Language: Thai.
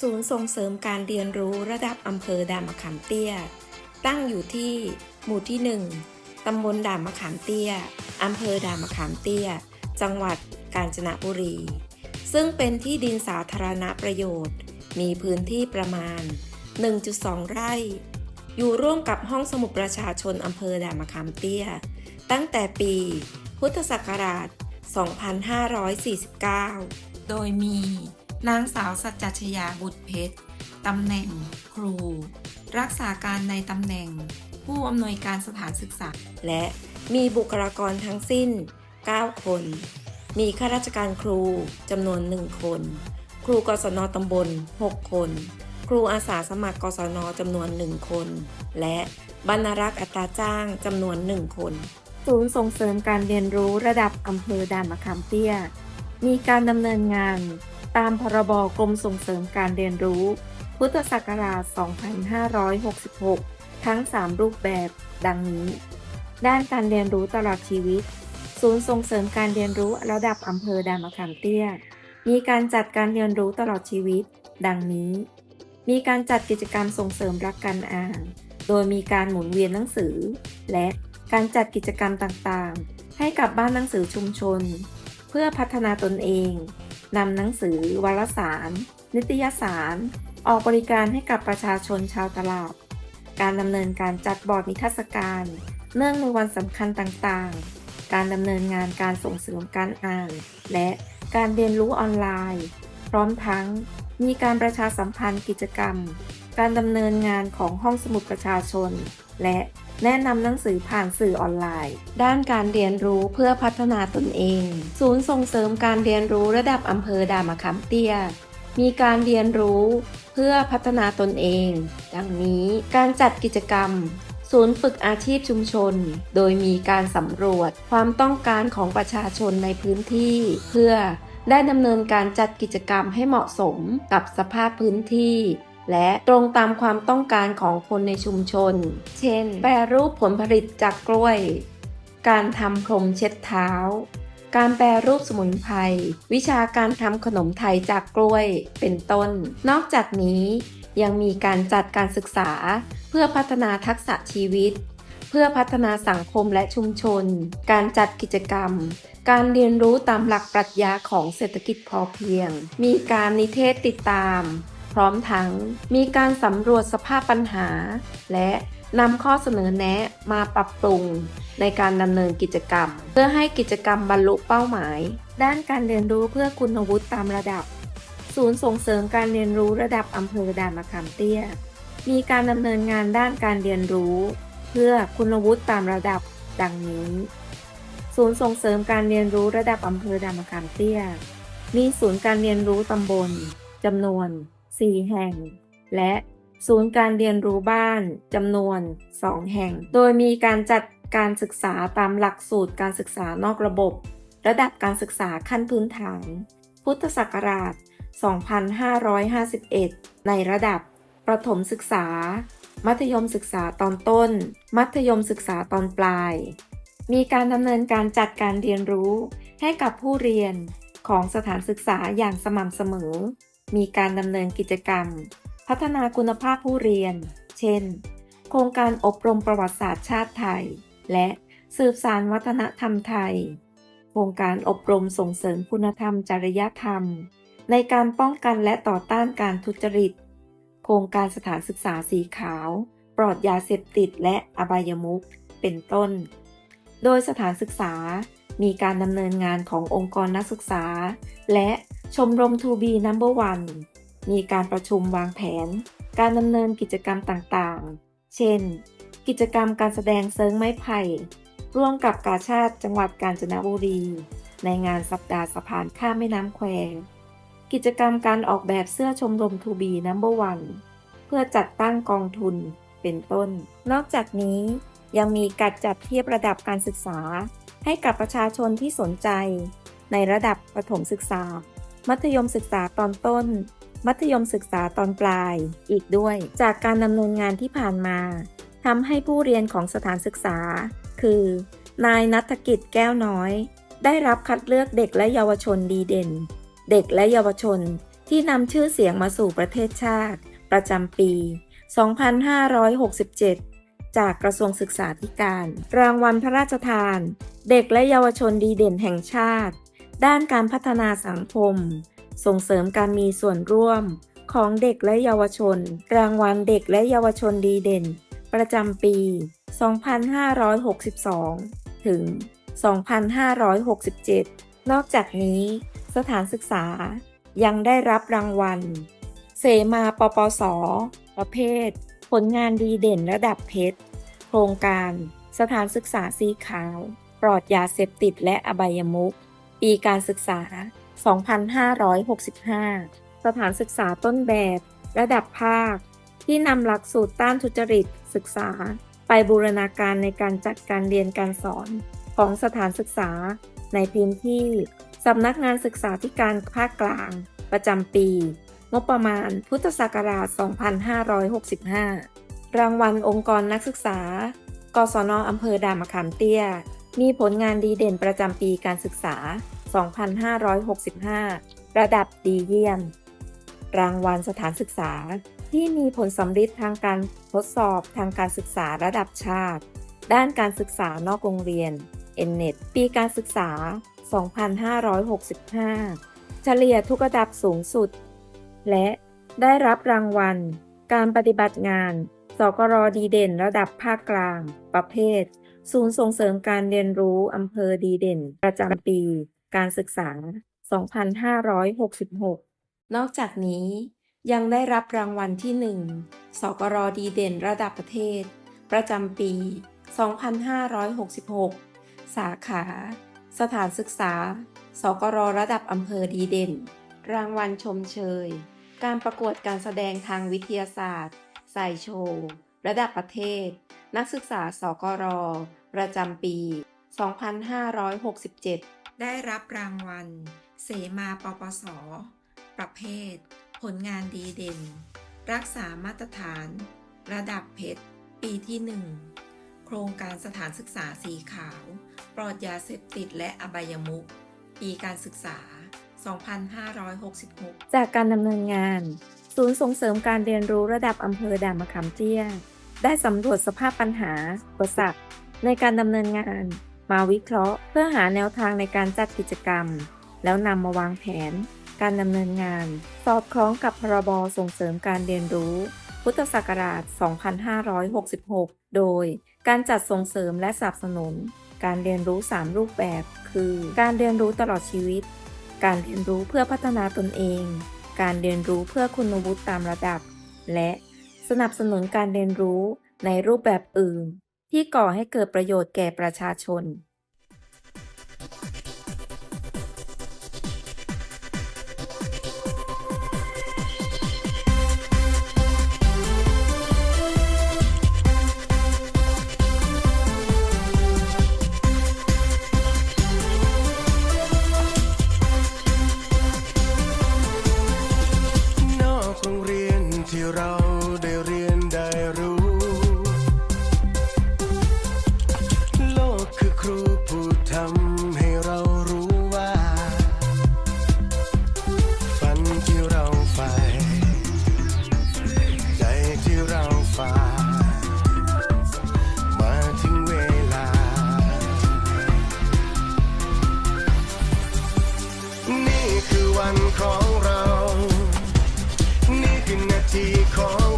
ศูนย์ส่งเสริมการเรียนรู้ระดับอำเภอด่านมะขามเตี้ย ตั้งอยู่ที่หมู่ที่ 1 ตำบลด่านมะขามเตี้ย อำเภอด่านมะขามเตี้ย จังหวัดกาญจนบุรี ซึ่งเป็นที่ดินสาธารณประโยชน์ มีพื้นที่ประมาณ 1.2 ไร่ อยู่ร่วมกับห้องสมุดประชาชนอำเภอด่านมะขามเตี้ย ตั้งแต่ปีพุทธศักราช 2549 โดยมี นางสาวสัจจชยาบุตรเพชร ตำแหน่ง ครู รักษาการในตำแหน่ง ผู้อำนวยการสถานศึกษา และมีบุคลากรทั้งสิ้น 9 คน มีข้าราชการครูจำนวน 1 คน ครูกศนตำบล 6 คน ครูอาสาสมัครกศนจำนวน 1 คน และบรรณารักษ์อัตราจ้างจำนวน 1 คน ศูนย์ส่งเสริมการเรียนรู้ระดับอำเภอด่านมะขามเตี้ย มีการดำเนินงาน ตามพรบกรมส่งเสริมการเรียนรู้ พุทธศักราช 2566 ทั้ง 3 รูปแบบ ดังนี้ ด้านการเรียนรู้ตลอดชีวิต ศูนย์ส่งเสริมการเรียนรู้ระดับอำเภอดามะขามเตี้ย มีการจัดการเรียนรู้ตลอดชีวิต ดังนี้ มีการจัดกิจกรรมส่งเสริมรักการอ่าน โดยมีการหมุนเวียนหนังสือ และการจัดกิจกรรมต่างๆ ให้กับบ้านหนังสือชุมชน เพื่อพัฒนาตนเอง นำหนังสือ วารสาร นิตยสาร ออกบริการให้กับประชาชนชาวตลาด การดำเนินการจัดบอร์ดนิทรรศการ เนื่องในวันสำคัญต่างๆ การดำเนินงานการส่งเสริมการอ่าน และการเรียนรู้ออนไลน์ พร้อมทั้งมีการประชาสัมพันธ์กิจกรรม การดำเนินงานของห้องสมุดประชาชน และแนะนำหนังสือผ่านสื่อออนไลน์ ด้านการเรียนรู้เพื่อพัฒนาตนเอง ศูนย์ส่งเสริมการเรียนรู้ระดับอำเภอดามะขามเตี้ย มีการเรียนรู้เพื่อพัฒนาตนเอง ดังนี้การจัดกิจกรรม ศูนย์ฝึกอาชีพชุมชน โดยมีการสำรวจความต้องการของประชาชนในพื้นที่ เพื่อได้ดำเนินการจัดกิจกรรมให้เหมาะสมกับสภาพพื้นที่ และตรงตามความต้องการของคนในชุมชน เช่น แปรรูปผลผลิตจากกล้วย การทำพรมเช็ดเท้า การแปรรูปสมุนไพร วิชาการทำขนมไทยจากกล้วย เป็นต้น นอกจากนี้ยังมีการจัดการศึกษา เพื่อพัฒนาทักษะชีวิต เพื่อพัฒนาสังคมและชุมชน การจัดกิจกรรม การเรียนรู้ตามหลักปรัชญาของเศรษฐกิจพอเพียง มีการนิเทศติดตาม พร้อมทั้งมีการสำรวจสภาพปัญหา และนำข้อเสนอแนะมาปรับปรุงในการดำเนินกิจกรรม เพื่อให้กิจกรรมบรรลุเป้าหมาย ด้านการเรียนรู้เพื่อคุณวุฒิตามระดับ ศูนย์ส่งเสริมการเรียนรู้ระดับอำเภอด่านมะขามเตี้ย มีการดำเนินงานด้านการเรียนรู้ เพื่อคุณวุฒิตามระดับ ดังนี้ ศูนย์ส่งเสริมการเรียนรู้ระดับอำเภอด่านมะขามเตี้ย มีศูนย์การเรียนรู้ตำบลจำนวน 4 แห่ง และศูนย์การเรียนรู้บ้านจำนวน 2 แห่ง โดยมีการจัดการศึกษาตามหลักสูตรการศึกษานอกระบบ ระดับการศึกษาขั้นพื้นฐาน พุทธศักราช 2551 ในระดับ ประถมศึกษา มัธยมศึกษาตอนต้น มัธยมศึกษาตอนปลาย มีการดำเนินการจัดการเรียนรู้ให้กับผู้เรียนของสถานศึกษาอย่างสม่ำเสมอ มีการดำเนินกิจกรรม พัฒนาคุณภาพผู้เรียน เช่น โครงการอบรมประวัติศาสตร์ชาติไทย และสืบสานวัฒนธรรมไทย โครงการอบรมส่งเสริมคุณธรรมจริยธรรม ในการป้องกันและต่อต้านการทุจริต โครงการสถานศึกษาสีขาว ปลอดยาเสพติดและอบายมุขเป็นต้น โดยสถานศึกษา มีการดำเนินงานขององค์กรนักศึกษา และชมรม To Be Number One มีการประชุมวางแผน การดำเนินกิจกรรมต่างๆ เช่น กิจกรรมการแสดงเซิงไม้ไผ่ ร่วมกับกาชาติจังหวัดกาญจนบุรี ในงานสัปดาห์สะพานข้ามแม่น้ำแควกิจกรรมการออกแบบเสื้อชมรม To Be Number One เพื่อจัดตั้งกองทุนเป็นต้น นอกจากนี้ยังมีการจัดเทียบระดับการศึกษา ให้กับประชาชนที่สนใจ ในระดับประถมศึกษา มัธยมศึกษาตอนต้น มัธยมศึกษาตอนปลาย อีกด้วย จากการดำเนินงานที่ผ่านมาทำให้ผู้เรียนของสถานศึกษา คือ นายนัฐกิจแก้วน้อย ได้รับคัดเลือกเด็กและเยาวชนดีเด่น เด็กและเยาวชนที่นำชื่อเสียงมาสู่ประเทศชาติ ประจำปี 2567 จากกระทรวงศึกษาธิการ รางวัลพระราชทาน เด็กและเยาวชนดีเด่นแห่งชาติ ด้านการพัฒนาสังคม ส่งเสริมการมีส่วนร่วม ของเด็กและเยาวชน รางวัลเด็กและเยาวชนดีเด่น ประจำปี 2562 ถึง 2567 นอกจากนี้ สถานศึกษายังได้รับรางวัล เสมาปปส ประเภท ผลงานดีเด่นระดับเพชร โครงการ สถานศึกษาสีขาว ปลอดยาเสพติดและอบายมุขปีการศึกษา 2565 สถานศึกษาต้นแบบ ระดับภาค ที่นำหลักสูตรต้านทุจริต ศึกษา ไปบูรณาการในการจัดการเรียนการสอนของสถานศึกษา ในพื้นที่สำนักงานศึกษาธิการภาคกลาง ประจำปี งบประมาณพุทธศักราช 2565 รางวัลองค์กรนักศึกษา กศนอำเภอดามะขามเตี้ย มีผลงานดีเด่นประจำปีการศึกษา 2565 ระดับดีเยี่ยม รางวัลสถานศึกษา ที่มีผลสำฤทธิ์ทางการทดสอบทางการศึกษาระดับชาติ ด้านการศึกษานอกโรงเรียน n n e t ปีการศึกษา 2565 เฉลี่ยทุกระดับสูงสุด และได้รับรางวัล การปฏิบัติงาน สกรดีเด่นระดับภาคกลาง ประเภท ศูนย์ส่งเสริมการเรียนรู้อำเภอดีเด่น ประจำปี การศึกษา 2566 นอกจากนี้ยังได้รับรางวัลที่ 1 สกรดีเด่นระดับประเทศ ประจำปี 2566 สาขา สถานศึกษา สกรระดับอำเภอดีเด่น รางวัลชมเชย การประกวดการแสดงทางวิทยาศาสตร์ ใส่โชว์ ระดับประเทศ นักศึกษาสกร ประจำปี 2567 ได้รับรางวัล เสมาปปส ประเภท ผลงานดีเด่น รักษามาตรฐาน ระดับเพชร ปีที่ 1 โครงการสถานศึกษาสีขาว ปลอดยาเสพติดและอบายมุขปีการศึกษา 2566 จากการดำเนินงาน ศูนย์ส่งเสริมการเรียนรู้ระดับอำเภอด่านมะขามเตี้ย ได้สำรวจสภาพปัญหาอุปสรรคในการดำเนินงาน มาวิเคราะห์ เพื่อหาแนวทางในการจัดกิจกรรม แล้วนำมาวางแผน การดำเนินงาน สอดคล้องกับพรบส่งเสริมการเรียนรู้ พุทธศักราช 2566 โดยการจัดส่งเสริมและสนับสนุน การเรียนรู้ 3 รูปแบบ คือ การเรียนรู้ตลอดชีวิต การเรียนรู้เพื่อพัฒนาตนเอง การเรียนรู้เพื่อคุณวุฒิตามระดับ และสนับสนุนการเรียนรู้ในรูปแบบอื่น ที่ก่อให้เกิดประโยชน์แก่ประชาชนน วันของเรา นี่คือนาทีของ